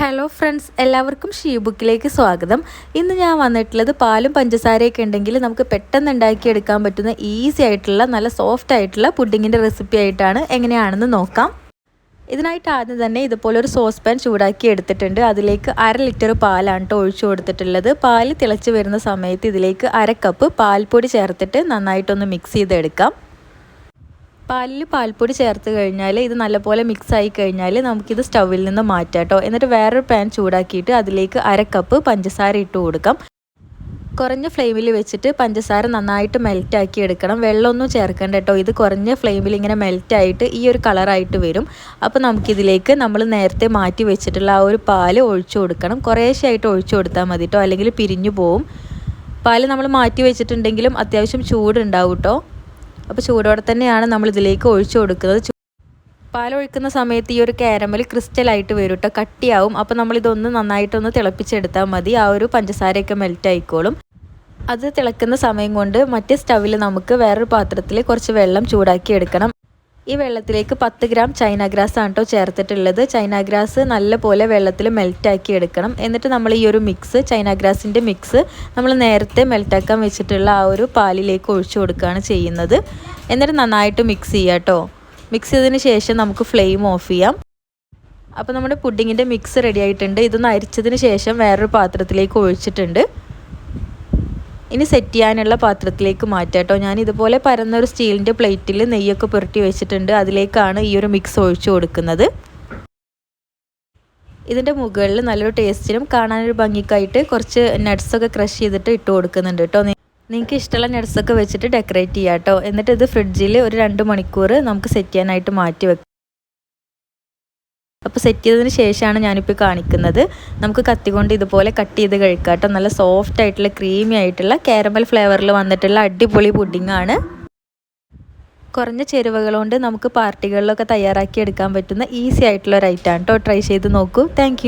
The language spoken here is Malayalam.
ഹലോ ഫ്രണ്ട്സ് എല്ലാവർക്കും ഷീ ബുക്കിലേക്ക് സ്വാഗതം. ഇന്ന് ഞാൻ വന്നിട്ടുള്ളത് പാലും പഞ്ചസാരയൊക്കെ ഉണ്ടെങ്കിൽ നമുക്ക് പെട്ടെന്ന് ഉണ്ടാക്കിയെടുക്കാൻ പറ്റുന്ന ഈസി ആയിട്ടുള്ള നല്ല സോഫ്റ്റ് ആയിട്ടുള്ള പുഡിങ്ങിന്റെ റെസിപ്പി ആയിട്ടാണ് എങ്ങനെയാണെന്ന് നോക്കാം. ഇതിനായിട്ട് ആദ്യം തന്നെ ഇതുപോലെ ഒരു സോസ് പാൻ ചൂടാക്കി എടുത്തിട്ടുണ്ട്. അതിലേക്ക് അര ലിറ്റർ പാലാണ് കേട്ടോ ഒഴിച്ചു കൊടുത്തിട്ടുള്ളത്. പാൽ തിളച്ച് വരുന്ന സമയത്ത് ഇതിലേക്ക് അര കപ്പ് പാൽപ്പൊടി ചേർത്തിട്ട് നന്നായിട്ടൊന്ന് മിക്സ് ചെയ്തെടുക്കാം. പാലിൽ പാൽപ്പൊടി ചേർത്ത് കഴിഞ്ഞാൽ ഇത് നല്ലപോലെ മിക്സ് ആയി കഴിഞ്ഞാൽ നമുക്കിത് സ്റ്റൗവിൽ നിന്ന് മാറ്റാം കേട്ടോ എന്നിട്ട് വേറൊരു പാൻ ചൂടാക്കിയിട്ട് അതിലേക്ക് അര കപ്പ് പഞ്ചസാര ഇട്ട് കൊടുക്കാം. കുറഞ്ഞ ഫ്ലെയിമിൽ വെച്ചിട്ട് പഞ്ചസാര നന്നായിട്ട് മെൽറ്റാക്കി എടുക്കണം. വെള്ളമൊന്നും ചേർക്കണ്ട കേട്ടോ ഇത് കുറഞ്ഞ ഫ്ലെയിമിൽ ഇങ്ങനെ മെൽറ്റായിട്ട് ഈ ഒരു കളറായിട്ട് വരും. അപ്പോൾ നമുക്കിതിലേക്ക് നമ്മൾ നേരത്തെ മാറ്റി വെച്ചിട്ടുള്ള ആ ഒരു പാൽ ഒഴിച്ചു കൊടുക്കണം. കുറേശ്ശായിട്ട് ഒഴിച്ചു കൊടുത്താൽ മതി കേട്ടോ അല്ലെങ്കിൽ പിരിഞ്ഞു പോവും. പാൽ നമ്മൾ മാറ്റി വെച്ചിട്ടുണ്ടെങ്കിലും അത്യാവശ്യം ചൂടുണ്ടാവും കേട്ടോ അപ്പോൾ ചൂടോടെ തന്നെയാണ് നമ്മൾ ഇതിലേക്ക് ഒഴിച്ചു കൊടുക്കുന്നത്. പാലൊഴിക്കുന്ന സമയത്ത് ഈ ഒരു കാരമൽ ക്രിസ്റ്റലായിട്ട് വരും കേട്ടോ കട്ടിയാവും. അപ്പോൾ നമ്മൾ ഇതൊന്ന് നന്നായിട്ടൊന്ന് തിളപ്പിച്ചെടുത്താൽ മതി. ആ ഒരു പഞ്ചസാരയൊക്കെ മെൽറ്റ് ആയിക്കോളും അത് തിളക്കുന്ന സമയം കൊണ്ട് മറ്റേ സ്റ്റവിൽ നമുക്ക് വേറൊരു പാത്രത്തിൽ കുറച്ച് വെള്ളം ചൂടാക്കി എടുക്കണം ഈ വെള്ളത്തിലേക്ക് പത്ത് ഗ്രാം ചൈന ഗ്രാസ് ആണ് കേട്ടോ ചേർത്തിട്ടുള്ളത്. ചൈന ഗ്രാസ് നല്ല പോലെ വെള്ളത്തിൽ മെൽറ്റാക്കി എടുക്കണം. എന്നിട്ട് നമ്മൾ ഈ ഒരു മിക്സ് ചൈന ഗ്രാസിന്റെ മിക്സ് നമ്മൾ നേരത്തെ മെൽറ്റാക്കാൻ വെച്ചിട്ടുള്ള ആ ഒരു പാലിലേക്ക് ഒഴിച്ചു കൊടുക്കുകയാണ് ചെയ്യുന്നത്. എന്നിട്ട് നന്നായിട്ട് മിക്സ് ചെയ്യാം കേട്ടോ മിക്സ് ചെയ്തതിന് ശേഷം നമുക്ക് ഫ്ലെയിം ഓഫ് ചെയ്യാം. അപ്പോൾ നമ്മുടെ പുഡിങ്ങിന്റെ മിക്സ് റെഡി ആയിട്ടുണ്ട്. ഇതൊന്ന് അരിച്ചതിന് ശേഷം വേറൊരു പാത്രത്തിലേക്ക് ഒഴിച്ചിട്ടുണ്ട്. ഇനി സെറ്റ് ചെയ്യാനുള്ള പാത്രത്തിലേക്ക് മാറ്റാം കേട്ടോ ഞാൻ ഇതുപോലെ പരന്നൊരു സ്റ്റീലിന്റെ പ്ലേറ്റിൽ നെയ്യൊക്കെ പുരട്ടി വെച്ചിട്ടുണ്ട്. അതിലേക്കാണ് ഈ ഒരു മിക്സ് ഒഴിച്ചു കൊടുക്കുന്നത്. ഇതിന്റെ മുകളിൽ നല്ലൊരു ടേസ്റ്റിനും കാണാനൊരു ഭംഗിക്കായിട്ട് കുറച്ച് നട്ട്സൊക്കെ ക്രഷ് ചെയ്തിട്ട് ഇട്ട് കൊടുക്കുന്നുണ്ട് കേട്ടോ നിങ്ങൾക്ക് ഇഷ്ടമുള്ള നട്ട്സൊക്കെ വെച്ചിട്ട് ഡെക്കറേറ്റ് ചെയ്യാം കേട്ടോ എന്നിട്ട് ഇത് ഫ്രിഡ്ജിൽ ഒരു രണ്ട് മണിക്കൂർ നമുക്ക് സെറ്റ് ചെയ്യാനായിട്ട് മാറ്റി വെക്കാം. അപ്പോൾ സെറ്റ് ചെയ്തതിന് ശേഷമാണ് ഞാനിപ്പോൾ കാണിക്കുന്നത്. നമുക്ക് കത്തി കൊണ്ട് ഇതുപോലെ കട്ട് ചെയ്ത് കഴിക്കാം കേട്ടോ. നല്ല സോഫ്റ്റ് ആയിട്ടുള്ള ക്രീമി ആയിട്ടുള്ള കാരമൽ ഫ്ലേവറിൽ വന്നിട്ടുള്ള അടിപൊളി പുഡിങ്ങാണ് കുറഞ്ഞ ചേരുവകൾ കൊണ്ട് നമുക്ക് പാർട്ടികളിലൊക്കെ തയ്യാറാക്കി എടുക്കാൻ പറ്റുന്ന ഈസി ആയിട്ടുള്ള ഒരു ഐറ്റമാണ് കേട്ടോ. ട്രൈ ചെയ്ത് നോക്കൂ. താങ്ക്